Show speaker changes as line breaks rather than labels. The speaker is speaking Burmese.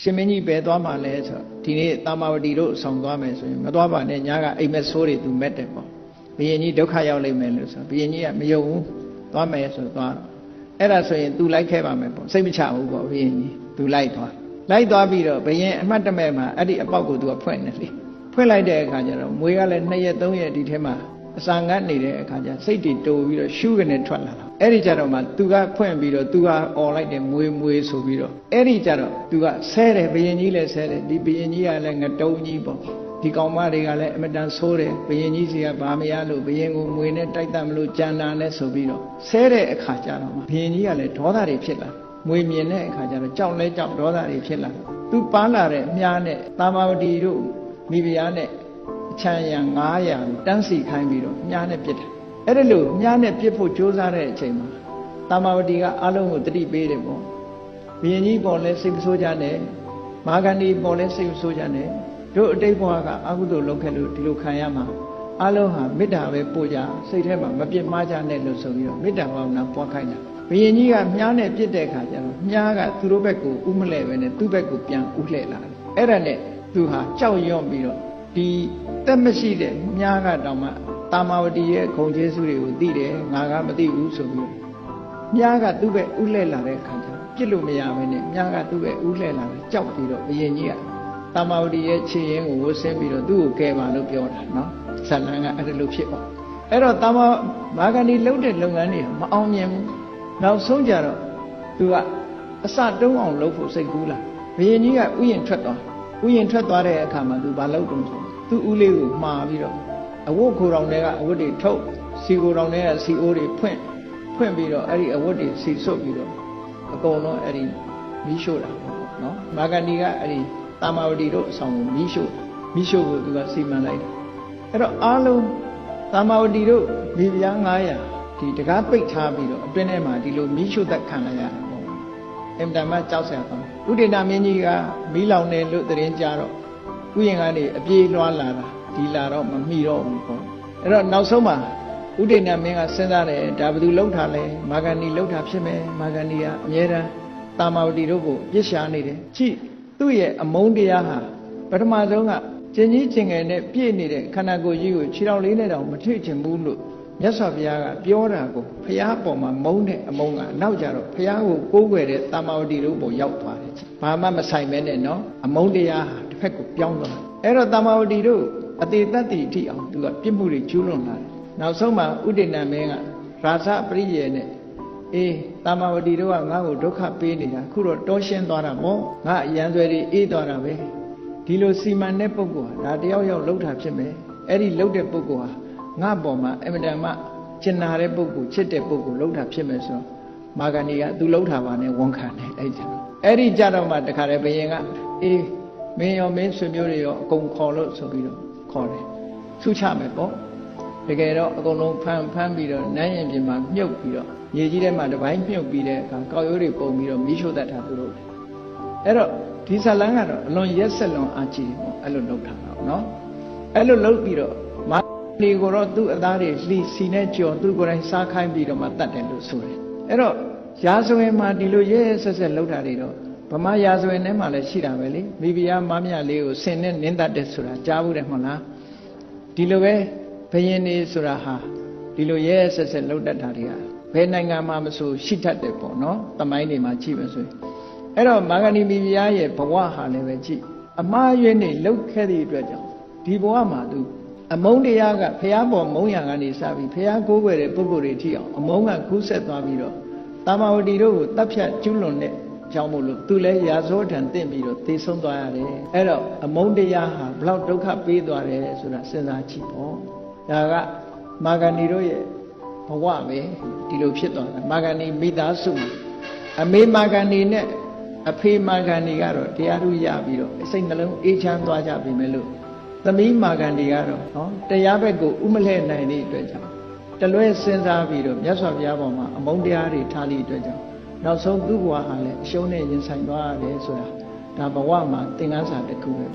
ရှင်မင်းကြီးပဲသွားမှလဲဆိုတော့ဒီနေ့တာမာဝတီတို့ဆောင်သွားမယ်ဆိုရင်မသွားပါနဲ့ညာကအိမ်မက်ဆိုးတွေသူမက်တယ်ပေါ့ဘုရင်ကြီးဒုက္ခရောက်လိမ့်မယ်လို့ဆိုဘုရင်ကြီးကမယုံဘူးသွားမယ်ဆိုသွားတော့အဲ့ဒါဆိုရင် तू လိုက်ခဲ့ပါမယ်ပေါ့စိတ်မချဘူးပေါ့ဘုရင်ကြီး तू လိုက်သွားလိုက်သွားပြီးတော့ဘုရင်အမှတ်တမဲ့မှာအဲ့ဒီအပေါက်ကို तू ကဖွင့်နေလေဖွင့်လိုက်တဲ့အခါကျတော့မွေးကလည်း2ရက်3ရက်ဒီထဲမှာ အစာငတ်နေတဲ့အခါကျစိတ်တွေတိုးပြီးတော့ရှုကနေထွက်လာတာအဲ့ဒီကြတော့မှသူကဖွင့်ပြီးတော့သူကអော်လိုက်တယ်မွေမွေဆိုပြီးတော့အဲ့ဒီကြတော့သူကဆဲတယ်ဘယင်ကြီးလည်းဆဲတယ်ဒီဘယင်ကြီးကလည်းငတုံးကြီးပေါ့ဒီကောင်မတွေကလည်းအမတန်ဆိုးတယ်ဘယင်ကြီးစီကဘာမရလို့ဘယင်ကိုမွေနဲ့တိုက်တတ်မလို့ကြံတာနဲ့ဆိုပြီးတော့ဆဲတဲ့အခါကျတော့မှဘယင်ကြီးကလည်းဒေါသတွေဖြစ်လာမွေမြင်တဲ့အခါကျတော့ကြောက်လဲကြောက်ဒေါသတွေဖြစ်လာသူပါလာတဲ့အမြားနဲ့တာမာဝတီတို့မိဖုရားနဲ့ အချမ်းရံ900တန်းစီခိုင်းပြီးတော့မြားနဲ့ပြစ်တယ်အဲ့ဒါလို့မြားနဲ့ပြစ်ဖို့ကြိုးစားတဲ့အချိန်မှာတာမာဝတီကအလုံးကိုတတိပေးတယ်ပေါ့ဘုရင်ကြီးပေါ်လဲစိတ်မဆိုးကြနဲ့မာဂန္ဒီပေါ်လဲစိတ်မဆိုးကြနဲ့တို့အတိတ်ဘဝကအကုသိုလ်လုပ်ခဲ့လို့ဒီလိုခံရမှာအလုံးဟာမေတ္တာပဲပို့ကြစိတ်ထဲမှာမပြစ်မှားကြနဲ့လို့ဆိုပြီးတော့မေတ္တာဘာဝနာပွားခိုင်းတာဘုရင်ကြီးကမြားနဲ့ပြစ်တဲ့အခါကျတော့မြားကသူတို့ဘက်ကိုဥမလဲပဲနဲ့သူ့ဘက်ကိုပြန်ဥလှဲ့လာတယ်အဲ့ဒါနဲ့သူဟာကြောက်ရွံ့ပြီးတော့ ဒီတက်မရှိတဲ့မြားကတောင်မှတာမာဝတီရဲ့ဂုံကျေးဇူးတွေကိုသိတယ်ငါကမသိဘူးဆိုပြီးမြားကသူ့ဘက်ဥလှဲ့လာတဲ့အခါကျတော့ပြစ်လို့မရဘဲနဲ့မြားကသူ့ဘက်ဥလှဲ့လာတယ်ကြောက်ပြီးတော့ဘုရင်ကြီးကတာမာဝတီရဲ့ခြေရင်းကိုဝတ်ဆင်းပြီးတော့သူ့ကိုကယ်ပါလို့ပြောတာနော်ဇလန်ကအဲ့ဒါလို့ဖြစ်ပါအဲ့တော့တာမာမာဂန္ဒီလှုပ်တဲ့လုပ်ငန်းတွေမအောင်မြင်ဘူးနောက်ဆုံးကြတော့သူကအစတုံးအောင်လုပ်ဖို့စိတ်ကူးလာဘုရင်ကြီးကဥယျင်ထွက်သွား ဥယျင်ထွက်သွားတဲ့အခါမှာသူဘာလုပ်တုံးဆိုသူ့ဦးလေးကိုမှားပြီးတော့အဝတ်ခိုတော်တွေကအဝတ်တွေထုတ်စီကိုတော်တွေကစီအိုးတွေဖွင့်ဖွင့်ပြီးတော့အဲ့ဒီအဝတ်တွေစီစွတ်ပြီးတော့အကုန်လုံးအဲ့ဒီမီးရှို့တာပေါ့နော်မာဂန္ဒီကအဲ့ဒီတာမာဝတီတို့အဆောင်ကိုမီးရှို့မီးရှို့ကိုသူကစီမံလိုက်တယ်အဲ့တော့အားလုံးတာမာဝတီတို့မိဖုရား900ဒီတကားပိတ်ထားပြီးတော့အတွင်းထဲမှာဒီလိုမီးရှို့သက်ခံလိုက်ရတယ်ပေါ့ အင်တန်မှကြောက်စရာကောင်းဥဒိနာမင်းကြီးကမီးလောင်တယ်လို့သတင်းကြတော့ဥယျာဉ်ကနေအပြေးလွှားလာတာဒီလာတော့မမိတော့ဘူးပေါ့အဲ့တော့နောက်ဆုံးမှာဥဒိနာမင်းကစဉ်းစားတယ်ဒါဘယ်သူလှုပ်ထားလဲမာဂန္ဒီလှုပ်ထားဖြစ်မယ်မာဂန္ဒီကအမြဲတမ်းတာမာဝတီတို့ကိုပြစ်ရှာနေတယ်ကြည့်သူ့ရဲ့အမုန်းတရားဟာပထမဆုံးကကျင်ကြီးကျင်ငယ်နဲ့ပြည့်နေတဲ့ခန္ဓာကိုယ်ကြီးကိုခြေတော်လေးနဲ့တောင်မထိချင်ဘူးလို့ မြတ်စွာဘုရားကပြောတာကိုဘုရားအပေါ်မှာမုန်းတဲ့အမုန်းကနောက်ကြတော့ဘုရားကိုကိုးကွယ်တဲ့တာမာဝတီတို့ပေါ်ရောက်သွားတယ်။ဘာမှမဆိုင်မဲနဲ့နော်အမုန်းတရားဟာတစ်ဖက်ကိုပြောင်းသွားတယ်။အဲ့တော့တာမာဝတီတို့အသေးသက်တည်ထိအောင်သူကပြစ်မှုတွေကျူးလွန်လာတယ်။နောက်ဆုံးမှာဥဒိဏမင်းကရာဇပရိယေနဲ့အေးတာမာဝတီတို့ကငါ့ကိုဒုက္ခပေးနေတာခုတော့တောရှင်းသွားတာပေါ့ငါအရန်ဆွဲတွေအေးသွားတာပဲဒီလိုစီမံတဲ့ပုဂ္ဂိုလ်ဟာဒါတယောက်ယောက်လှုပ်တာဖြစ်မယ်အဲ့ဒီလှုပ်တဲ့ပုဂ္ဂိုလ်ဟာ ငါ့ပေါ်မှာအင်မတန်မှကျင်နာတဲ့ပုဂ္ဂိုလ်ချစ်တဲ့ပုဂ္ဂိုလ်လှုပ်တာဖြစ်မယ်ဆိုတော့မာဂဏီကသူလှုပ်တာပါနဲ့ဝန်ခံတယ်အဲ့ကြအဲ့ဒီကြတော့မှတခါတည်းဘယင်ကအေးမင်းရောမင်းဆွေမျိုးတွေရောအကုန်ခေါ်လို့ဆိုပြီးတော့ခေါ်တယ်ဆုချမယ်ပေါ့တကယ်တော့အကုန်လုံးဖမ်းဖမ်းပြီးတော့နန်းရင်ပြင်မှာမြုပ်ပြီးတော့မြေကြီးထဲမှာတစ်ပိုင်းမြုပ်ပြီးတဲ့အခါကောက်ရိုးတွေပုံပြီးတော့မီးရှို့တတ်တာသူတို့အဲ့တော့ဒီဇလန်းကတော့အလွန်ရက်ဆက်လွန်အားကြီးပေါ့အဲ့လိုလုပ်တာတော့နော်အဲ့လိုလုပ်ပြီးတော့ မာဒီကိုတော့သူ့အသားတွေလှီစီနဲ့ကြော်သူ့ကိုယ်တိုင်စားခိုင်းပြီးတော့မှတတ်တယ်လို့ဆိုတယ်အဲ့တော့ရာဇဝင်မှာဒီလိုရဲရဲဆက်ဆက်လုပ်တာတွေတော့ဗမာရာဇဝင်ထဲမှာလည်းရှိတာပဲလေမိဖုရားမမလေးကိုဆင်နဲ့နင်းတတ်တယ်ဆိုတာကြားဘူးတယ်မဟုတ်လားဒီလိုပဲဘယင်နေဆိုတာဟာဒီလိုရဲရဲဆက်ဆက်လုပ်တတ်တာတွေကဘယ်နိုင်ငံမှာမဆိုရှိတတ်တယ်ပေါ့နော်တမိုင်းတွေမှာကြည့်ပါဆိုရင်အဲ့တော့မာဂဏီမိဖုရားရဲ့ဘဝဟာလည်းပဲကြည့်အမှားယွင်းနေလှုပ်ခဲ့သည့်အတွက်ကြောင့်ဒီဘဝမှာသူ အမုန်းတရားကဖះပေါ်မုန်းရံကနေစပြီးဖះကိုးကွယ်တဲ့ပုဂ္ဂိုလ်တွေထိအောင်အမုန်းကကူးဆက်သွားပြီးတော့တာမာဝတီတို့ကိုတပ်ဖြတ်ကျူးလွန်တဲ့ကြောင့်မို့လို့သူလည်းရာဇဝထံတင့်ပြီးတော့သေဆုံးသွားရတယ်အဲ့တော့အမုန်းတရားဟာဘလောက်ဒုက္ခပေးသွားတယ်ဆိုတာစဉ်းစားကြည့်ပေါ့ဒါကမာဂဏီတို့ရဲ့ဘဝပဲဒီလိုဖြစ်သွားတာမာဂဏီမိသားစုအမေမာဂဏီနဲ့အဖေမာဂဏီကတော့တရားထုရပြီးတော့စိတ်နှလုံးအေးချမ်းသွားကြပြီမဲ့လို့ သမီးမာဂန္ဒီကတော့နော်တရားဘက်ကိုဥမလှဲ့နိုင်တဲ့အတွက်ကြောင့်တလွဲစဉ်းစားပြီးတော့မြတ်စွာဘုရားပေါ်မှာအမုန်းတရားတွေထားတဲ့အတွက်ကြောင့်နောက်ဆုံးသူ့ဘဝဟာလည်းအရှုံးနဲ့ရင်ဆိုင်သွားရတယ်ဆိုတာဒါဘဝမှာသင်ခန်းစာတစ်ခုပဲ